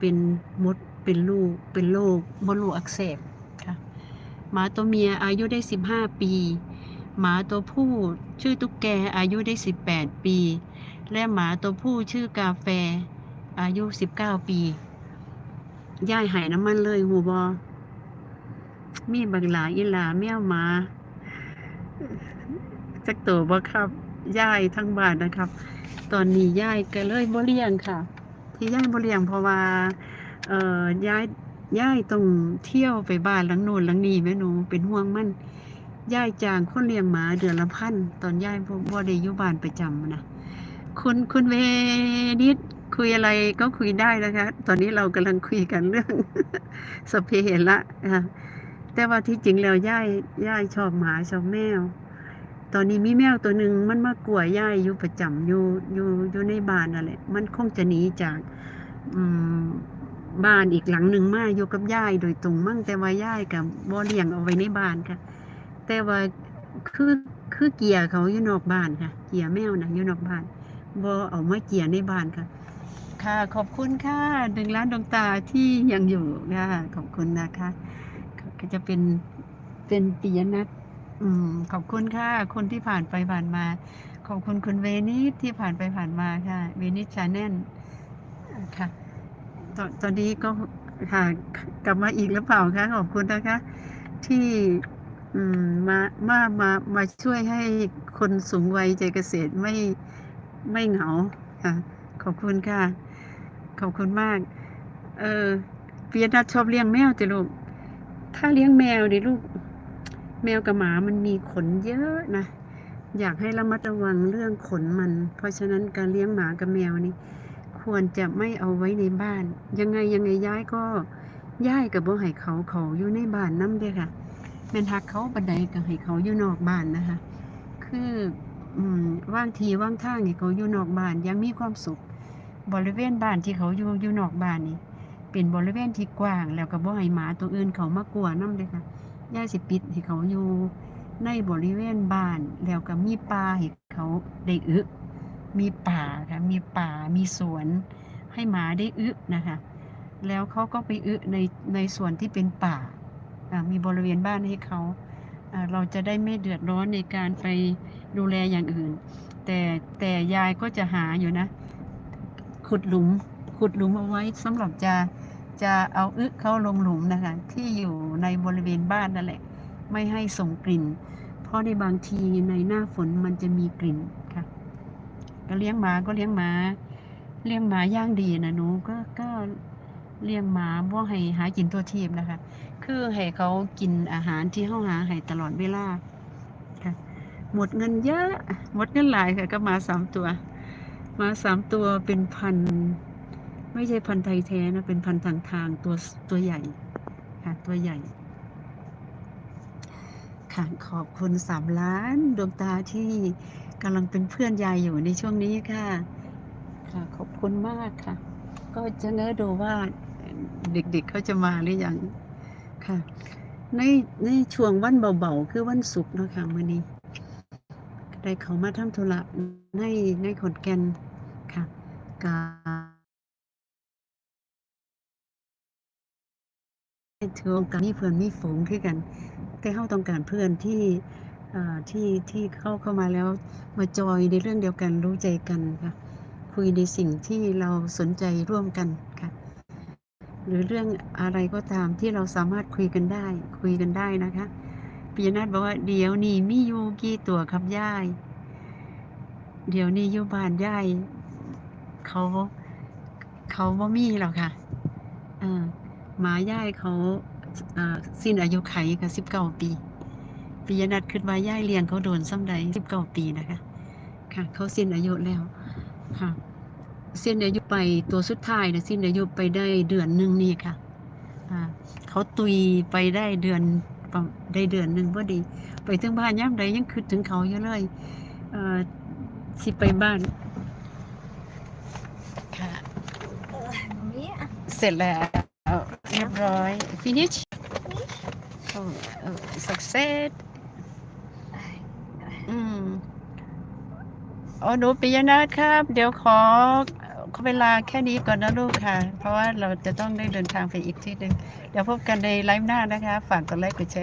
เป็นมดเป็นลูกเป็นโรคมดลูกอักเสบค่ะหมาตัวเมียอายุได้ 15 ปี หมาตัวผู้ชื่อตุ๊กแกอายุได้ 18 ปี และหมาตัวผู้ชื่อกาแฟอายุ 19 ปีย่ายหายน้ำมันเลยหูบอมีบักหลาอีหลาแมวหมาจักโตบ่ครับย่ายทั้งบ้านนะครับ ตอนนี้ย่ายก็เลยบ่เลี้ยงค่ะ ที่ย่ายบ่เลี้ยงเพราะว่า เอ่อย่ายย่ายต้องเที่ยวไปบ้านหลังโน้นหลังนี้แม่หนูเป็นห่วงมันย่ายจางคนเลี้ยงหมาเดือนละพันตอนย่ายบ่บ่ได้อยู่บ้านประจำนะคุณคุณเวนิดคุยอะไรก็คุยได้นะคะ ตอนนี้เรากำลังคุยกันเรื่องสเพเหระค่ะแต่ว่าที่จริงแล้วย่ายย่ายชอบหมาชอบแมว ตอนนี้มีแมวตัวหนึ่งมันมากลัวย่ายอยู่ประจำอยู่อยู่อยู่ในบ้านนั่นแหละมันคงจะหนีจากอืมบ้านอีกหลังหนึ่งมาอยู่กับย่ายโดยตรงมั่งแต่ว่าย่ายกับบ่เลี้ยงเอาไว้ในบ้านค่ะ แต่ว่าคือคือเกียร์เขาอยู่นอกบ้านค่ะ เกียร์แมวนะอยู่นอกบ้านบ่เอามาเกียร์ในบ้านค่ะ ค่ะ ขอบคุณค่ะหนึ่งล้านดวงตาที่ยังอยู่ค่ะขอบคุณนะคะ ก็จะเป็นเป็นปิยนัท อืม ขอบคุณค่ะ คนที่ผ่านไปผ่านมา ขอบคุณคุณเวนิสที่ผ่านไปผ่านมาค่ะ เวนิสชาแนลค่ะ ตอนตอนนี้ก็ค่ะกลับมาอีกหรือเปล่าคะขอบคุณนะคะ ที่อืมมามามามาช่วยให้คนสูงวัยใจเกษตรไม่ไม่เหงาค่ะ ขอบคุณค่ะ ขอบคุณมาก เออเปียนัทชอบเลี้ยงแมวจ้ะลูก ถ้าเลี้ยงแมวดิลูก แมวกับหมามันมีขนเยอะนะ อยากให้ระมัดระวังเรื่องขนมัน เพราะฉะนั้นการเลี้ยงหมากับแมวนี่ควรจะไม่เอาไว้ในบ้าน ยังไงยังไงย้ายก็ย้ายกับบ่ให้เขาเขาอยู่ในบ้านน้ำเด้อค่ะแม่นฮักเขาบันไดก็ให้เขาอยู่นอกบ้านนะคะ คืออว่างทีว่างทางให้เขาอยู่นอกบ้านยังมีความสุข บริเวณบ้านที่เขาอยู่อยู่นอกบ้านนี่เป็นบริเวณที่กว้างแล้วก็บ่ให้หมาตัวอื่นเขามากลัวน้ำเด้อค่ะ ย่าสิปิดให้เขาอยู่ในบริเวณบ้าน แล้วก็มีป่าให้เขาได้อึมีป่าค่ะ มีป่า มีสวน ให้หมาได้อึนะคะ แล้วเขาก็ไปอึในในส่วนที่เป็นป่า มีบริเวณบ้านให้เขาเราจะได้ไม่เดือดร้อนในการไปดูแลอย่างอื่น แต่แต่ยายก็จะหาอยู่นะ ขุดหลุม ขุดหลุมเอาไว้สำหรับจะ จะเอาอึเข้าลงหลุมนะคะ ที่อยู่ในบริเวณบ้านนั่นแหละ ไม่ให้ส่งกลิ่น เพราะในบางทีในหน้าฝนมันจะมีกลิ่นค่ะ ก็เลี้ยงหมาก็เลี้ยงหมา เลี้ยงหมาย่างดีนะหนูก็ก็เลี้ยงหมาบ่ให้หากินตัวทีบนะคะ คือให้เขากินอาหารที่เฮาหาให้ตลอดเวลาค่ะ หมดเงินเยอะ หมดเงินหลายค่ะกับหมาสามตัว มาสามตัวเป็นพันธุ์ ไม่ใช่พันธุ์ไทยแท้นะ เป็นพันธุ์ทางทางตัวตัวใหญ่ค่ะตัวใหญ่ ค่ะขอบคุณสามล้านดวงตาที่กำลังเป็นเพื่อนยายอยู่ในช่วงนี้ค่ะ ค่ะขอบคุณมากค่ะ ก็จะเนื้อดูว่าเด็กๆเขาจะมาหรือยังค่ะ ในในช่วงวันเบาๆ คือวันศุกร์นะคะมื้อนี้ได้เขามาทำธุระในในขอนแก่นค่ะกา ถือโอกาสมีเพื่อนมีฝูงคือกัน แต่เฮาต้องการเพื่อนที่ที่ที่เข้าเข้ามาแล้วมาจอยในเรื่องเดียวกันรู้ใจกันค่ะคุยในสิ่งที่เราสนใจร่วมกันค่ะหรือเรื่องอะไรก็ตามที่เราสามารถคุยกันได้ คุยกันได้นะคะปิยนัทบอกว่าเดี๋ยวนี้มีอยู่กี่ตัวครับย่ายเดี๋ยวนี้อยู่บ้านย่ายเขาเขาบ่มีหรอกค่ะเออ หมาย่ายเขาเอ่อสิ้นอายุไขค่ะสิบเก้าปีปิยนัทคิดว่าย่ายเลี้ยงเขาโดนซ้ำใดสิบเก้าปีนะคะ ค่ะ เขาสิ้นอายุแล้วค่ะสิ้นอายุไปตัวสุดท้ายนะสิ้นอายุไปได้เดือนหนึ่งนี่ค่ะอ่าเขาตุยไปได้เดือนประได้เดือนหนึ่งพอดี ไปถึงบ้านย่ำใดยังคิดถึงเขาอยู่เลยเอ่อสิไปบ้านค่ะเนี่ยเสร็จแล้ว เรียบร้อย finish โอ้เอ่อ success อืมอ๋อหนูปิยนาถครับ เดี๋ยวขอขอเวลาแค่นี้ก่อนนะลูกค่ะ เพราะว่าเราจะต้องได้เดินทางไปอีกที่หนึ่งเดี๋ยวพบกันในไลฟ์หน้านะคะ ฝากกดไลค์กดแชร์